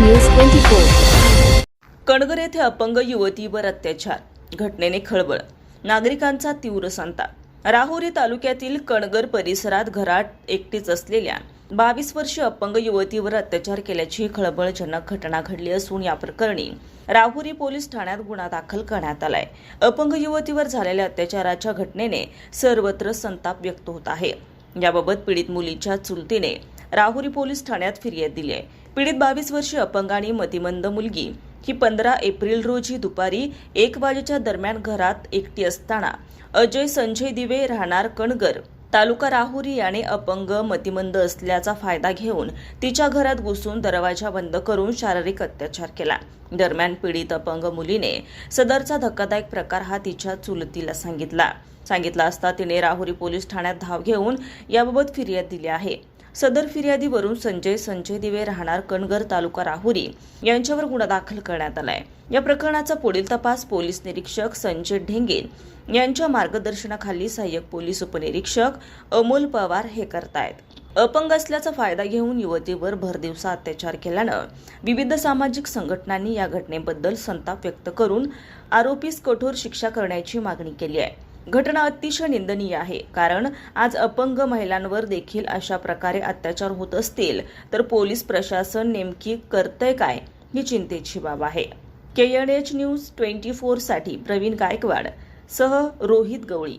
News twenty कणगर येथे अपंग युवतीवर अत्याचार. घटनेने खळबळ. नागरिकांचा तीव्र संताप. राहुरी तालुक्यातील कणगर परिसरात घरात एकटीच असलेल्या बावीस वर्षीय अपंग युवतीवर अत्याचार केल्याची खळबळजनक घटना घडली असून या प्रकरणी राहुरी पोलीस ठाण्यात गुन्हा दाखल करण्यात आलाय. अपंग युवतीवर झालेल्या अत्याचाराच्या घटनेने सर्वत्र संताप व्यक्त होत आहे. याबाबत पीडित मुलीच्या चुलतीने राहुरी पोलीस ठाण्यात फिर्याद दिली आहे. पीडित बावीस वर्षीय अपंग आणि मतिमंद मुलगी ही पंधरा एप्रिल रोजी दुपारी एक वाजेच्या दरम्यान घरात एकटी असताना अजय संजय दिवे राहणार कणगर. तालुका राहुरी याने अपंग मतिमंद असल्याचा फायदा घेऊन तिच्या घरात घुसून दरवाजा बंद करून शारीरिक अत्याचार केला. दरम्यान पीडित अपंग मुलीने सदरचा धक्कादायक प्रकार हा तिच्या चुलतीला सांगितला. सांगितला असता तिने राहुरी पोलीस ठाण्यात धाव घेऊन याबाबत फिर्याद दिली आहे. सदर फिर्यादीवरून संजय संजय दिवे राहणार कणगर तालुका राहुरी यांच्यावर गुन्हा दाखल करण्यात आलाय. या प्रकरणाचा पुढील तपास पोलीस निरीक्षक संजय ढेंगे यांच्या मार्गदर्शनाखाली सहाय्यक पोलीस उपनिरीक्षक अमोल पवार हे करतायत. अपंग असल्याचा फायदा घेऊन युवतीवर भरदिवसा अत्याचार केल्यानं विविध सामाजिक संघटनांनी या घटनेबद्दल संताप व्यक्त करून आरोपीस कठोर शिक्षा करण्याची मागणी केली आहे. घटना अतिशय निंदनीय आहे. कारण आज अपंग महिलांवर देखील अशा प्रकारे अत्याचार होत असतील तर पोलीस प्रशासन नेमकी करतंय काय ही चिंतेची बाब आहे. K N H news twenty फोरसाठी Pravin Gaikwad सह रोहित गवळी.